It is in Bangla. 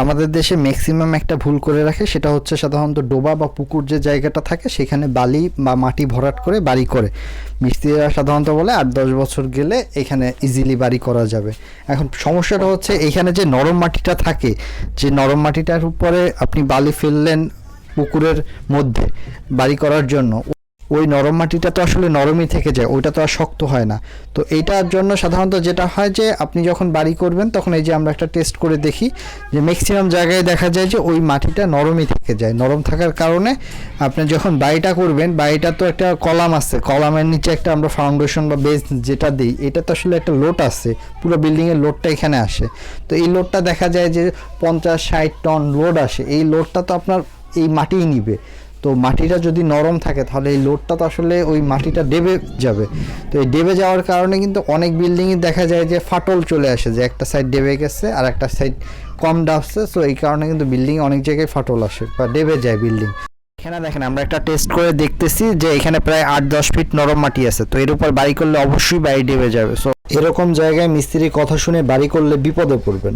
আমাদের দেশে ম্যাক্সিমাম একটা ভুল করে রাখে, সেটা হচ্ছে সাধারণত ডোবা বা পুকুর যে জায়গাটা থাকে, সেখানে বালি বা মাটি ভরাট করে বাড়ি করে। মিস্ত্রিরা সাধারণত বলে আট দশ বছর গেলে এখানে ইজিলি বাড়ি করা যাবে। এখন সমস্যাটা হচ্ছে এখানে যে নরম মাটিটা থাকে, যে নরম মাটিটার উপরে আপনি বালি ফেললেন পুকুরের মধ্যে বাড়ি করার জন্য ওই নরম মাটিটা তো আসলে নরমই থেকে যায়, ওইটা তো আর শক্ত হয় না। তো এইটার জন্য সাধারণত যেটা হয় যে, আপনি যখন বাড়ি করবেন, তখন এই যে আমরা একটা টেস্ট করে দেখি যে ম্যাক্সিমাম জায়গায় দেখা যায় যে, ওই মাটিটা নরমই থেকে যায়। নরম থাকার কারণে আপনি যখন বাড়িটা করবেন, বাড়িটা তো একটা কলাম আছে। কলামের নিচে একটা আমরা ফাউন্ডেশন বা বেস যেটা দিই, এটা তো আসলে একটা লোড আছে। পুরো বিল্ডিংয়ের লোডটা এখানে আসে। তো এই লোডটা দেখা যায় যে, পঞ্চাশ, ষাট টন লোড আসে। এই লোডটা তো আপনার এই মাটিই নিবে। তো মাটিটা যদি নরম থাকে, তাহলে এই লোডটা তো আসলে ওই মাটিটা ডেবে যাবে। তো এই ডেবে যাওয়ার কারণে কিন্তু অনেক বিল্ডিংয়ে দেখা যায় যে ফাটল চলে আসে, যে একটা সাইড ডেবে গেছে আর একটা সাইড কম ডাবছে। সো এই কারণে কিন্তু বিল্ডিং অনেক জায়গায় ফাটল আসে বা ডেবে যায় বিল্ডিং এখানে দেখেন, আমরা একটা টেস্ট করে দেখতেছি যে এখানে প্রায় আট দশ ফিট নরম মাটি আছে। তো এর উপর বাড়ি করলে অবশ্যই বাড়ি ডেবে যাবে। সো এরকম জায়গায় মিস্ত্রির কথা শুনে বাড়ি করলে বিপদে পড়বেন।